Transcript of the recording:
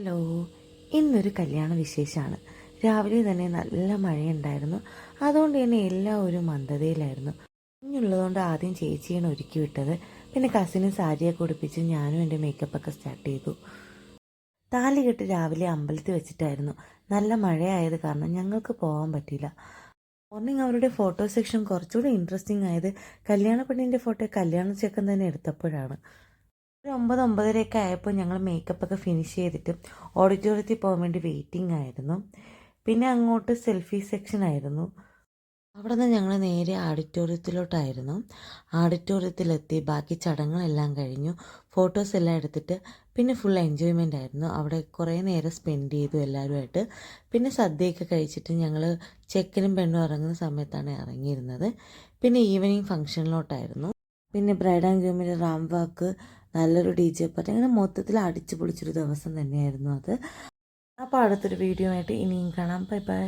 Hello ഇന്നൊരു കല്യാണ വിശേഷമാണ് രാവിലെ തന്നെ നല്ല മഴയുണ്ടായിരുന്നു. അതുകൊണ്ട് തന്നെ എല്ലാവരും മന്ദതയിലായിരുന്നു. കുഞ്ഞുള്ളതുകൊണ്ട് ആദ്യം ചേച്ചിയാണ് ഒരുക്കി വിട്ടത്. പിന്നെ കസിനും സാരിയൊക്കെ ഉടുപ്പിച്ച് ഞാനും എന്റെ മേക്കപ്പൊക്കെ സ്റ്റാർട്ട് ചെയ്തു. താലി കെട്ട് രാവിലെ അമ്പലത്തിൽ വെച്ചിട്ടായിരുന്നു. നല്ല മഴയായത് കാരണം ഞങ്ങൾക്ക് പോകാൻ പറ്റിയില്ല. മോർണിംഗ് അവരുടെ ഫോട്ടോ സെക്ഷൻ കുറച്ചുകൂടി ഇൻട്രസ്റ്റിംഗ് ആയത് കല്യാണ പെണ്ണിന്റെ ഫോട്ടോ കല്യാണ ചെക്കൻ തന്നെ എടുത്തപ്പോഴാണ്. ഒരു ഒമ്പത് ഒമ്പതരയൊക്കെ ആയപ്പോൾ ഞങ്ങൾ മേക്കപ്പൊക്കെ ഫിനിഷ് ചെയ്തിട്ട് ഓഡിറ്റോറിയത്തിൽ പോകാൻ വേണ്ടി വെയിറ്റിംഗ് ആയിരുന്നു. പിന്നെ അങ്ങോട്ട് സെൽഫി സെക്ഷൻ ആയിരുന്നു. അവിടെ നിന്ന് ഞങ്ങൾ നേരെ ആഡിറ്റോറിയത്തിലോട്ടായിരുന്നു ആഡിറ്റോറിയത്തിലെത്തി ബാക്കി ചടങ്ങുകളെല്ലാം കഴിഞ്ഞു. ഫോട്ടോസ് എല്ലാം എടുത്തിട്ട് പിന്നെ ഫുൾ എൻജോയ്മെന്റ് ആയിരുന്നു. അവിടെ കുറേ നേരം സ്പെൻഡ് ചെയ്തു എല്ലാവരുമായിട്ട്. പിന്നെ സദ്യയൊക്കെ കഴിച്ചിട്ട് ഞങ്ങൾ ചെക്കനും പെണ്ണും ഇറങ്ങുന്ന സമയത്താണ് ഇറങ്ങിയിരുന്നത്. പിന്നെ ഈവനിങ് ഫംഗ്ഷനിലോട്ടായിരുന്നു പിന്നെ ബ്രൈഡ് ആൻഡ് ഗ്രൂമിന്റെ റാം വാക്ക് നല്ലൊരു ഡി ജെ പാട്ട് അങ്ങനെ മൊത്തത്തിൽ അടിച്ചു പൊളിച്ചൊരു ദിവസം തന്നെയായിരുന്നു അത്. അപ്പോൾ അടുത്തൊരു വീഡിയോ ആയിട്ട് ഇനിയും കാണാം. Bye bye.